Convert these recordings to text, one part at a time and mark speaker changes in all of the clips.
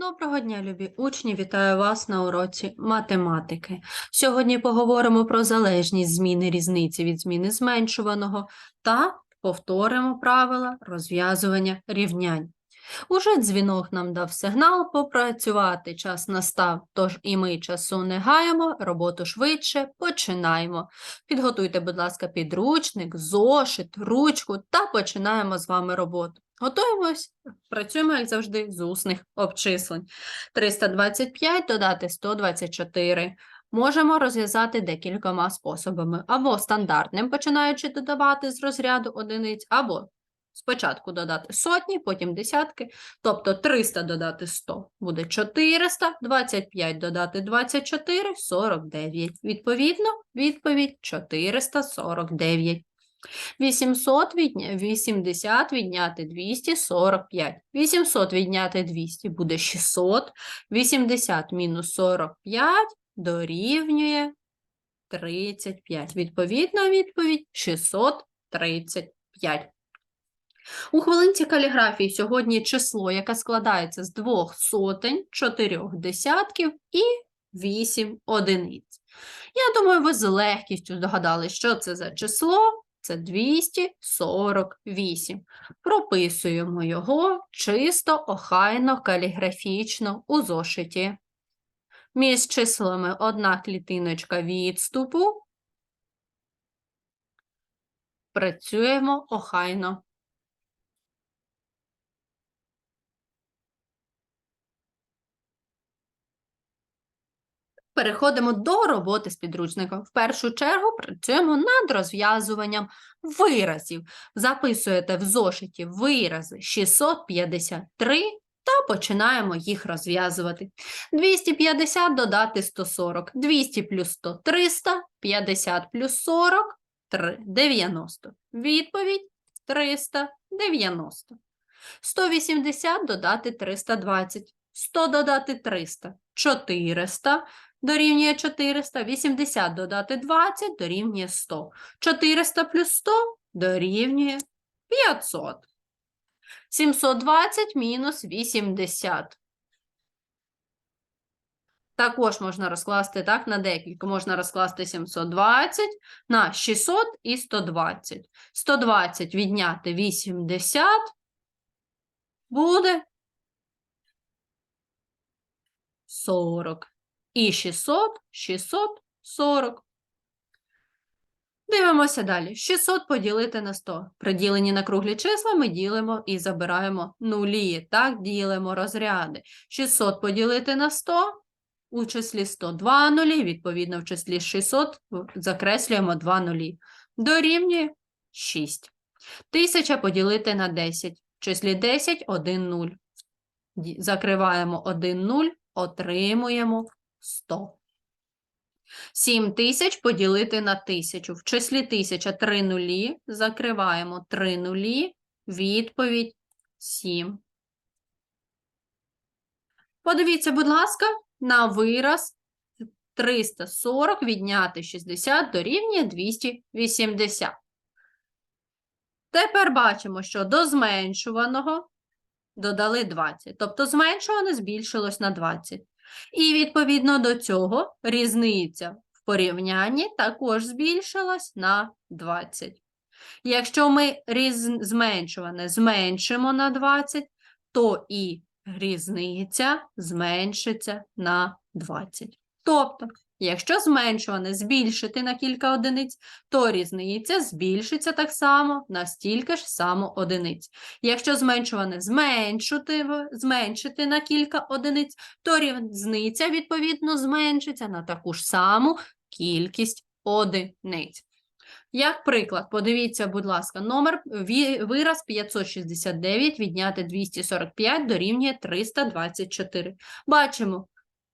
Speaker 1: Доброго дня, любі учні! Вітаю вас на уроці математики. Сьогодні поговоримо про залежність зміни різниці від зміни зменшуваного та повторимо правила розв'язування рівнянь. Уже дзвінок нам дав сигнал попрацювати, час настав, тож і ми часу не гаємо, роботу швидше починаємо. Підготуйте, будь ласка, підручник, зошит, ручку та починаємо з вами роботу. Готуємось, працюємо, як завжди, з усних обчислень. 325 додати 124. Можемо розв'язати декількома способами. Або стандартним, починаючи додавати з розряду одиниць, або спочатку додати сотні, потім десятки. Тобто 300 додати 100 буде 400, 25 додати 24 – 49. Відповідно, відповідь 449. 800 відня... 80 відняти 200 – 45. 800 відняти 200 буде 600. 80 мінус 45 дорівнює 35. Відповідна відповідь 635. У хвилинці каліграфії сьогодні число, яке складається з двох сотень, чотирьох десятків і 8 одиниць. Я думаю, ви з легкістю здогадались, що це за число. Це 248. Прописуємо його чисто, охайно, каліграфічно у зошиті. Між числами одна клітиночка відступу. Працюємо охайно. Переходимо до роботи з підручником. В першу чергу працюємо над розв'язуванням виразів. Записуєте в зошиті вирази 653 та починаємо їх розв'язувати. 250 додати 140, 200 плюс 100 – 300, 50 плюс 40 – 90. Відповідь 390. 180 додати 320, 100 додати 300 – 400, дорівнює 400, 80 додати 20 дорівнює 100. 400 плюс 100 дорівнює 500. 720 мінус 80. Також можна розкласти так на декілька. Можна розкласти 720 на 600 і 120. 120 відняти 80 буде 40. І 600, 640. Дивимося далі. 600 поділити на 100. При діленні на круглі числа ми ділимо і забираємо нулі. Так, ділимо розряди. 600 поділити на 100. У числі 100 2 нулі, відповідно, в числі 600 закреслюємо 2 нулі. Дорівнює 6. 1000 поділити на 10. В числі 10 – 1 0. Закриваємо 1 0, отримуємо 100. 7 тисяч поділити на 1000. В числі 1000 – 3 нулі. Закриваємо 3 нулі. Відповідь 7. Подивіться, будь ласка, на вираз 340 відняти 60 дорівнює 280. Тепер бачимо, що до зменшуваного додали 20. Тобто зменшуване збільшилось на 20. І відповідно до цього різниця в порівнянні також збільшилась на 20. Якщо ми різ... зменшуване зменшимо на 20, то і різниця зменшиться на 20. Тобто, якщо зменшуване збільшити на кілька одиниць, то різниця збільшиться так само на стільки ж само одиниць. Якщо зменшуване зменшити, зменшити на кілька одиниць, то різниця, відповідно, зменшиться на таку ж саму кількість одиниць. Як приклад, подивіться, будь ласка, номер вираз 569 відняти 245 дорівнює 324. Бачимо,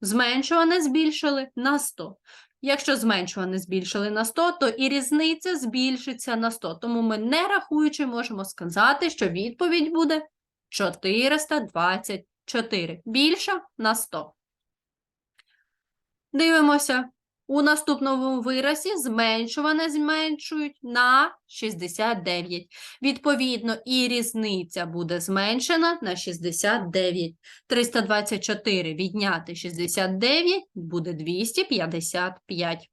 Speaker 1: зменшуване збільшили на 100. Якщо зменшуване збільшили на 100, то і різниця збільшиться на 100. Тому ми, не рахуючи, можемо сказати, що відповідь буде 424. Більша на 100. Дивимося. У наступному виразі зменшуване зменшують на 69. Відповідно, і різниця буде зменшена на 69. 324 відняти 69 буде 255.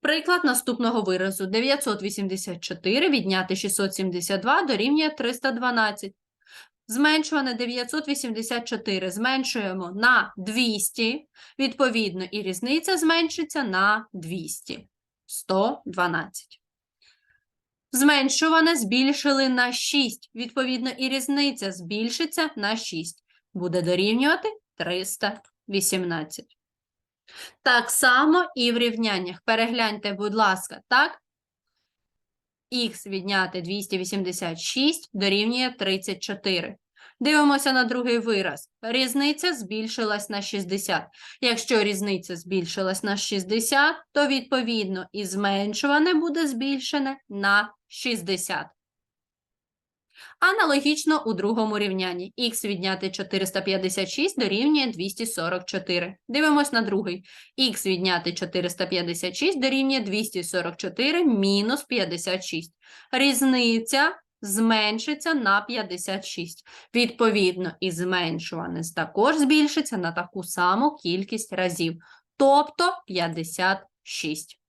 Speaker 1: Приклад наступного виразу. 984 відняти 672 дорівнює 312. Зменшуване 984 зменшуємо на 200, відповідно, і різниця зменшиться на 200. 112. Зменшуване збільшили на 6, відповідно, і різниця збільшиться на 6. Буде дорівнювати 318. Так само і в рівняннях. Перегляньте, будь ласка, так? Х відняти 286 дорівнює 34. Дивимося на другий вираз. Різниця збільшилась на 60. Якщо різниця збільшилась на 60, то відповідно і зменшуване буде збільшене на 60. Аналогічно у другому рівнянні. Х відняти 456 дорівнює 244. Дивимось на другий. Х відняти 456 дорівнює 244 мінус 56. Різниця зменшиться на 56. Відповідно, і зменшуване також збільшиться на таку саму кількість разів, тобто 56.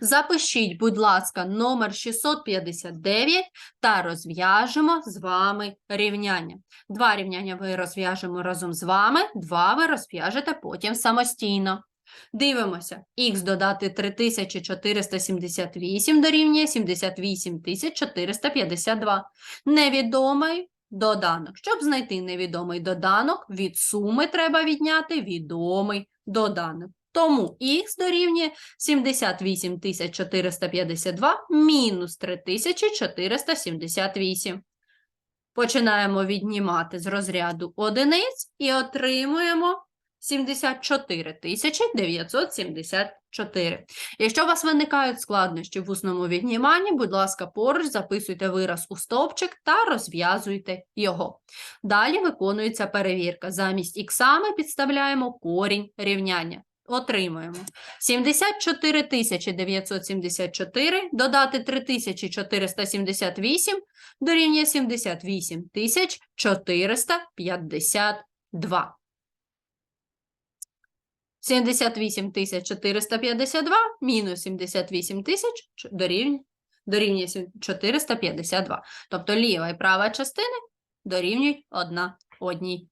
Speaker 1: Запишіть, будь ласка, номер 659 та розв'яжемо з вами рівняння. Два рівняння ви розв'яжемо разом з вами, два ви розв'яжете потім самостійно. Дивимося, х додати 3478 дорівнює 78452. Невідомий доданок. Щоб знайти невідомий доданок, від суми треба відняти відомий доданок. Тому х дорівнює 78 452 мінус 3478. Починаємо віднімати з розряду одиниць і отримуємо 74 974. Якщо у вас виникають складнощі в усному відніманні, будь ласка, поруч записуйте вираз у стовпчик та розв'язуйте його. Далі виконується перевірка. Замість іксами підставляємо корінь рівняння. Отримуємо 74 974 додати 3478 дорівнює 78 452. 78 452 мінус 78 тисяч дорівнює, дорівнює 452. Тобто ліва і права частини дорівнюють одна одній.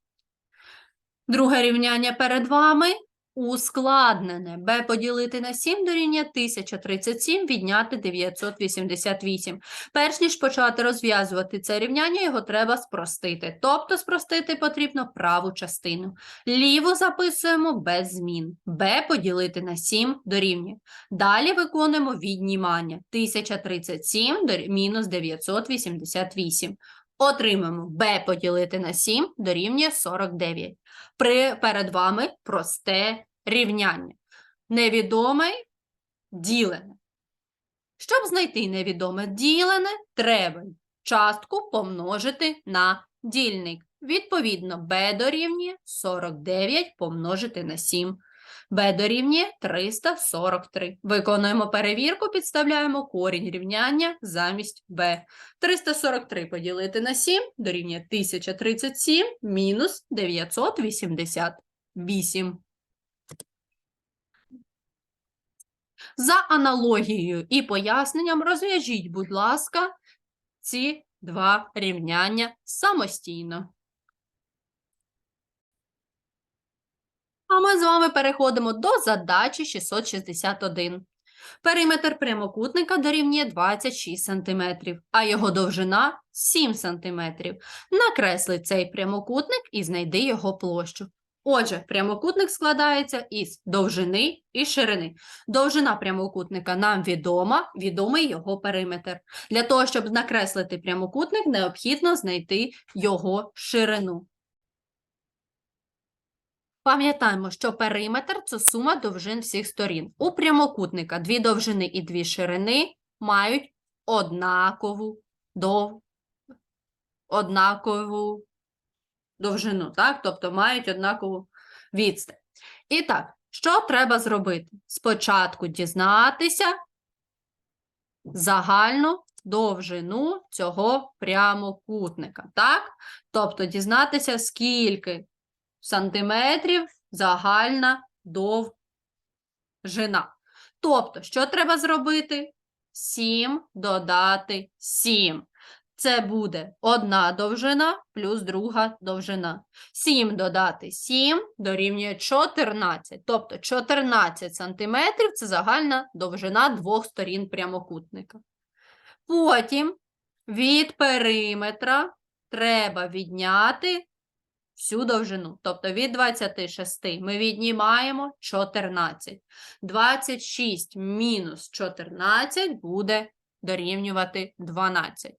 Speaker 1: Друге рівняння перед вами. Ускладнене b поділити на 7 дорівнює 1037 відняти 988. Перш ніж почати розв'язувати це рівняння, його треба спростити. Тобто спростити потрібно праву частину. Ліву записуємо без змін. b поділити на 7 дорівнює. Далі виконуємо віднімання. 1037 мінус 988. Отримаємо b поділити на 7 дорівнює 49. При, перед вами просте рівняння. Невідоме ділене. Щоб знайти невідоме ділене, треба частку помножити на дільник. Відповідно, b дорівнює 49 помножити на 7. b дорівнює 343. Виконуємо перевірку, підставляємо корінь рівняння замість b. 343 поділити на 7 дорівнює 1037 мінус 988. За аналогією і поясненням розв'яжіть, будь ласка, ці два рівняння самостійно. А ми з вами переходимо до задачі 661. Периметр прямокутника дорівнює 26 см, а його довжина 7 см. Накресли цей прямокутник і знайди його площу. Отже, прямокутник складається із довжини і ширини. Довжина прямокутника нам відома, відомий його периметр. Для того, щоб накреслити прямокутник, необхідно знайти його ширину. Пам'ятаємо, що периметр це сума довжин всіх сторін. У прямокутника дві довжини і дві ширини мають однакову, дов... однакову довжину, так? тобто мають однакову відстань. І так, Що треба зробити? Спочатку дізнатися загальну довжину цього прямокутника, так? Тобто дізнатися, скільки сантиметрів загальна довжина. Тобто, що треба зробити? 7 додати 7. Це буде одна довжина плюс друга довжина. 7 додати 7 дорівнює 14. Тобто 14 сантиметрів – це загальна довжина двох сторін прямокутника. Потім від периметра треба відняти всю довжину. Тобто від 26 ми віднімаємо 14. 26 мінус 14 буде дорівнювати 12.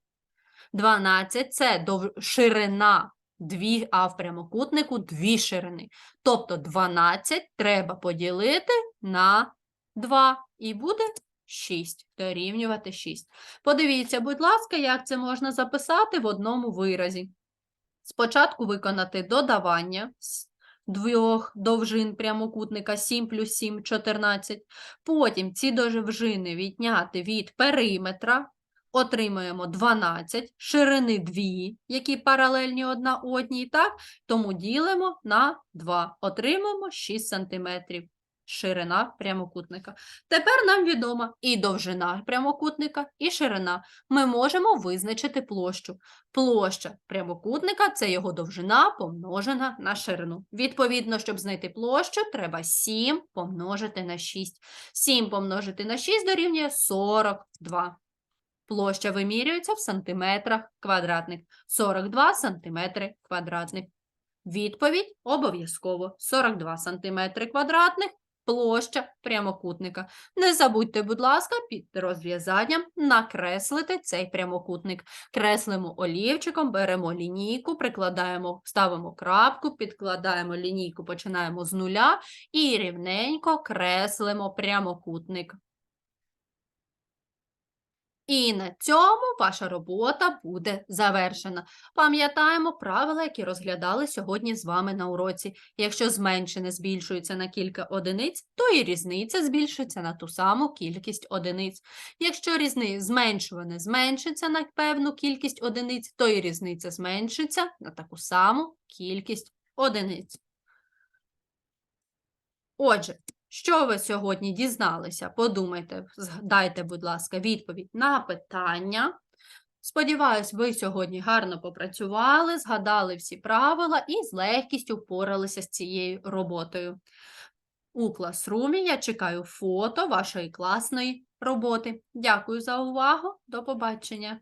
Speaker 1: 12 – це ширина, дві, а в прямокутнику дві ширини. Тобто 12 треба поділити на 2 і буде 6, дорівнювати 6. Подивіться, будь ласка, як це можна записати в одному виразі. Спочатку виконати додавання з двох довжин прямокутника 7 плюс 7 – 14. Потім ці довжини відняти від периметра. Отримуємо 12, ширини 2, які паралельні одна одній, так? Тому ділимо на 2. Отримуємо 6 см ширина прямокутника. Тепер нам відома і довжина прямокутника, і ширина. Ми можемо визначити площу. Площа прямокутника – це його довжина помножена на ширину. Відповідно, щоб знайти площу, треба 7 помножити на 6. 7 помножити на 6 дорівнює 42. Площа вимірюється в сантиметрах квадратних. 42 сантиметри квадратних. Відповідь обов'язково 42 сантиметри квадратних. Площа прямокутника. Не забудьте, будь ласка, під розв'язанням накреслити цей прямокутник. Креслимо олівчиком, беремо лінійку, прикладаємо, ставимо крапку, підкладаємо лінійку, починаємо з нуля і рівненько креслимо прямокутник. І на цьому ваша робота буде завершена. Пам'ятаємо правила, які розглядали сьогодні з вами на уроці. Якщо зменшене збільшується на кілька одиниць, то і різниця збільшується на ту саму кількість одиниць. Якщо різниця зменшуване зменшиться на певну кількість одиниць, то і різниця зменшиться на таку саму кількість одиниць. Отже, що ви сьогодні дізналися? Подумайте, дайте, будь ласка, відповідь на питання. Сподіваюсь, ви сьогодні гарно попрацювали, згадали всі правила і з легкістю впоралися з цією роботою. У класрумі я чекаю фото вашої класної роботи. Дякую за увагу. До побачення!